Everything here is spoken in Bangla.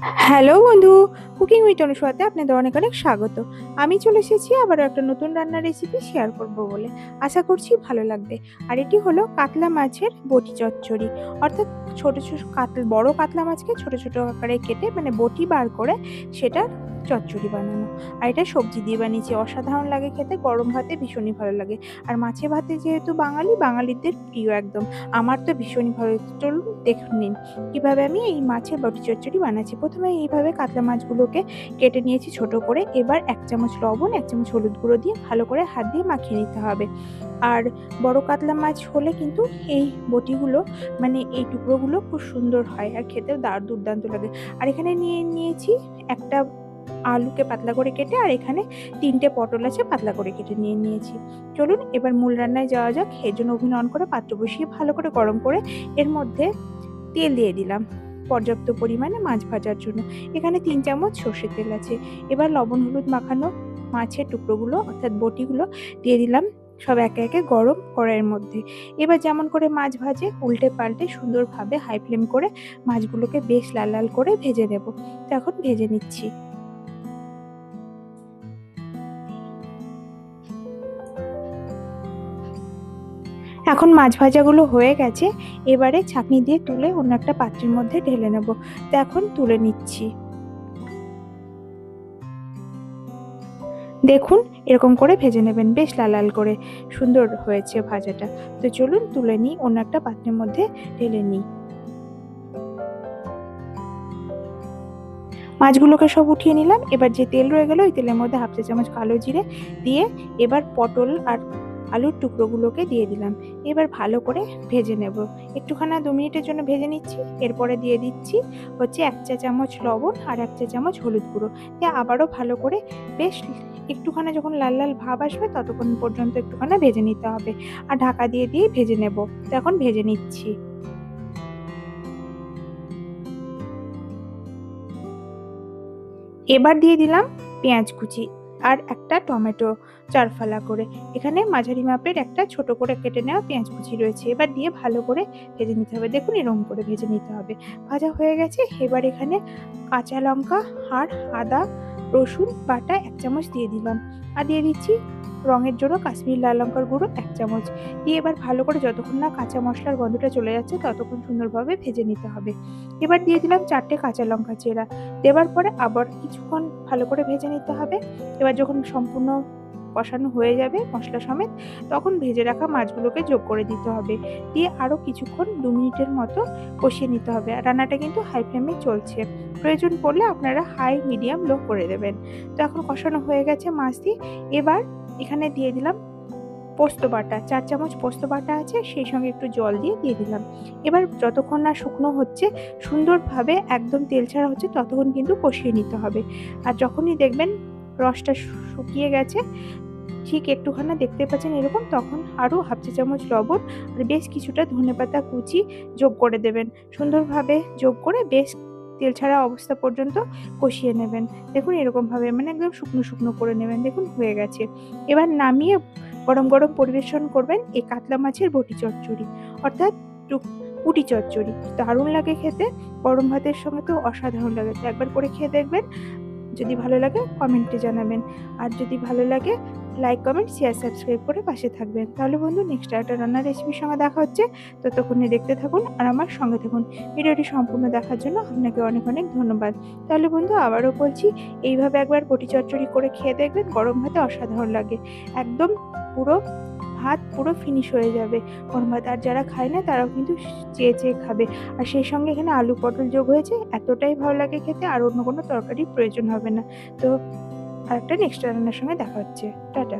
হ্যালো বন্ধু, কুকিং উইথ অনুস্বাতে আপনাদের অনেক অনেক স্বাগত। আমি চলে এসেছি আবারও একটা নতুন রান্নার রেসিপি শেয়ার করব বলে। আশা করছি ভালো লাগবে। আর এটি হলো কাতলা মাছের বটি চচ্চড়ি। অর্থাৎ ছোটো ছোটো কাতল বড় কাতলা মাছকে ছোট ছোট আকারে কেটে মানে বটি বার করে সেটার চচ্চড়ি বানানো। আর এটা সবজি দিয়ে বানিয়েছি। অসাধারণ লাগে খেতে, গরম ভাতে ভীষণই ভালো লাগে। আর মাছে ভাতে যেহেতু বাঙালি, বাঙালিদের প্রিয় একদম। আমার তো ভীষণই ভালো চলুন দেখুন নিন কীভাবে আমি এই মাছের বটি চচ্চড়ি বানাচ্ছি। প্রথমে এইভাবে কাতলা মাছগুলোকে কেটে নিয়েছি ছোট করে। এবার এক চামচ লবণ, এক চামচ হলুদ গুঁড়ো দিয়ে ভালো করে হাত দিয়ে মাখিয়ে নিতে হবে। আর বড় কাতলা মাছ হলে কিন্তু এই বটিগুলো মানে এই টুকরোগুলো খুব সুন্দর হয় আর খেতেও দার দুর্দান্ত লাগে। আর এখানে নিয়ে নিয়েছি একটা আলুকে পাতলা করে কেটে আর এখানে তিনটে পটল আছে পাতলা করে কেটে নিয়ে নিয়েছি। চলুন এবার মূল রান্নায় যাওয়া যাক। এর জন্য ওভেন অন করে পাত্র বসিয়ে ভালো করে গরম করে এর মধ্যে তেল দিয়ে দিলাম পর্যাপ্ত পরিমাণে মাছ ভাজার জন্য। এখানে তিন চামচ সর্ষের তেল আছে। এবার লবণ, হলুদ মাখানো মাছের টুকরোগুলো অর্থাৎ বটিগুলো দিয়ে দিলাম সব একে একে গরম কড়াইয়ের মধ্যে। এবার যেমন করে মাছ ভাজে উল্টে পাল্টে সুন্দরভাবে হাই ফ্লেম করে মাছগুলোকে বেশ লাল লাল করে ভেজে নেব। তো এখন ভেজে নিচ্ছি। এখন মাছ ভাজাগুলো হয়ে গেছে, এবারে ছাঁকনি দিয়ে তুলে অন্য একটা পাত্রের মধ্যে ঢেলে নেব। তো এখন তুলে নিচ্ছি। দেখুন, এরকম করে ভেজে নেবেন, বেশ লাল লাল করে। সুন্দর হয়েছে ভাজাটা। তো চলুন তুলে নিই, অন্য একটা পাত্রের মধ্যে ঢেলে নিই। মাছগুলোকে সব উঠিয়ে নিলাম। এবার যে তেল রয়ে গেল, ওই তেলের মধ্যে হাফ চা চামচ কালো জিরে দিয়ে এবার পটল আর আলুর টুকরোগুলোকে দিয়ে দিলাম। এবার ভালো করে ভেজে নেব। একটুখানা দু মিনিটের জন্য ভেজে নিচ্ছি। এরপরে দিয়ে দিচ্ছি হচ্ছে এক চা চামচ লবণ আর এক চা চামচ হলুদ গুঁড়ো। দিয়ে আবারও ভালো করে বেশ একটুখানা যখন লাল লাল ভাব আসবে ততক্ষণ পর্যন্ত একটুখানা ভেজে নিতে হবে। আর ঢাকা দিয়ে দিয়ে ভেজে নেব। তো এখন ভেজে নিচ্ছি। এবার দিয়ে দিলাম পেঁয়াজ কুচি। আর একটা টমেটো চারফালা করে। এখানে মাঝারি মাপের একটা ছোট করে কেটে নেওয়া পেঁয়াজ কুচি রয়েছে। এবার দিয়ে ভালো করে ভেজে নিতে হবে। দেখুন এরকম করে ভেজে নিতে হবে। ভাজা হয়ে গেছে। এবার এখানে কাঁচা লঙ্কা আর আদা, রসুন, বাটা এক চামচ দিয়ে দিলাম। আর দিয়ে দিচ্ছি রঙের জন্য কাশ্মীর লাল লঙ্কার গুঁড়ো এক চামচ। দিয়ে এবার ভালো করে যতক্ষণ না কাঁচা মশলার গন্ধটা চলে যাচ্ছে, ততক্ষণ সুন্দরভাবে ভেজে নিতে হবে। এবার দিয়ে দিলাম চারটে কাঁচা লঙ্কা চেরা। দেওয়ার পরে আবার কিছুক্ষণ ভালো করে ভেজে নিতে হবে। এবার যখন সম্পূর্ণ কষানো হয়ে যাবে মশলা সমেত, তখন ভেজে রাখা মাছগুলোকে যোগ করে দিতে হবে। দিয়ে আরও কিছুক্ষণ দু মিনিটের মতো কষিয়ে নিতে হবে। আর রান্নাটা কিন্তু হাই ফ্লেমে চলছে। প্রয়োজন পড়লে আপনারা হাই মিডিয়াম লো করে দেবেন। তো এখন কষানো হয়ে গেছে মাছ দিয়ে এবার এখানে দিয়ে দিলাম পোস্ত বাটা, চার চামচ পোস্ত বাটা আছে, সেই সঙ্গে একটু জল দিয়ে দিয়ে দিলাম। এবার যতক্ষণ না শুকনো হচ্ছে, সুন্দরভাবে একদম তেল ছাড়া হচ্ছে, ততক্ষণ কিন্তু কষিয়ে নিতে হবে। আর যখনই দেখবেন রসটা শুকিয়ে গেছে, ঠিক একটুখানা দেখতে পাচ্ছেন এরকম, তখন আরও হাফ চা চামচ লবণ আর বেশ কিছুটা ধনেপাতা কুচি যোগ করে দেবেন। সুন্দরভাবে যোগ করে বেশ তেল ছাড়া অবস্থা পর্যন্ত কষিয়ে নেবেন। দেখুন এরকমভাবে মানে একদম শুকনো শুকনো করে নেবেন। দেখুন হয়ে গেছে। এবার নামিয়ে গরম গরম পরিবেশন করবেন এই কাতলা মাছের বটি চচ্চড়ি, অর্থাৎ কুটি চচ্চড়ি। দারুণ লাগে খেতে, গরম ভাতের সঙ্গে তো অসাধারণ লাগে। তো একবার করে খেয়ে দেখবেন। যদি ভালো লাগে কমেন্টে জানাবেন। আর যদি ভালো লাগে লাইক কমেন্ট শেয়ার সাবস্ক্রাইব করে পাশে থাকবেন। তাহলে বন্ধু নেক্সট একটা রান্নার রেসিপির সঙ্গে দেখা হচ্ছে। ততক্ষণে দেখতে থাকুন আর আমার সঙ্গে থাকুন। ভিডিওটি সম্পূর্ণ দেখার জন্য আপনাকে অনেক অনেক ধন্যবাদ। তাহলে বন্ধু, আবারও বলছি, এইভাবে একবার পটি চচ্চড়ি করে খেয়ে দেখবেন গরম ভাতে অসাধারণ লাগে। একদম পুরো ভাত পুরো ফিনিশ হয়ে যাবে। গরম ভাত আর যারা খায় না, তারাও কিন্তু চেয়ে চেয়ে খাবে। আর সেই সঙ্গে এখানে আলু পটল যোগ হয়েছে। এতটাই ভালো লাগে খেতে, আর অন্য কোনো তরকারির প্রয়োজন হবে না। তো আরেকটা নেক্সট রান্নার সঙ্গে দেখা হচ্ছে। টাটা।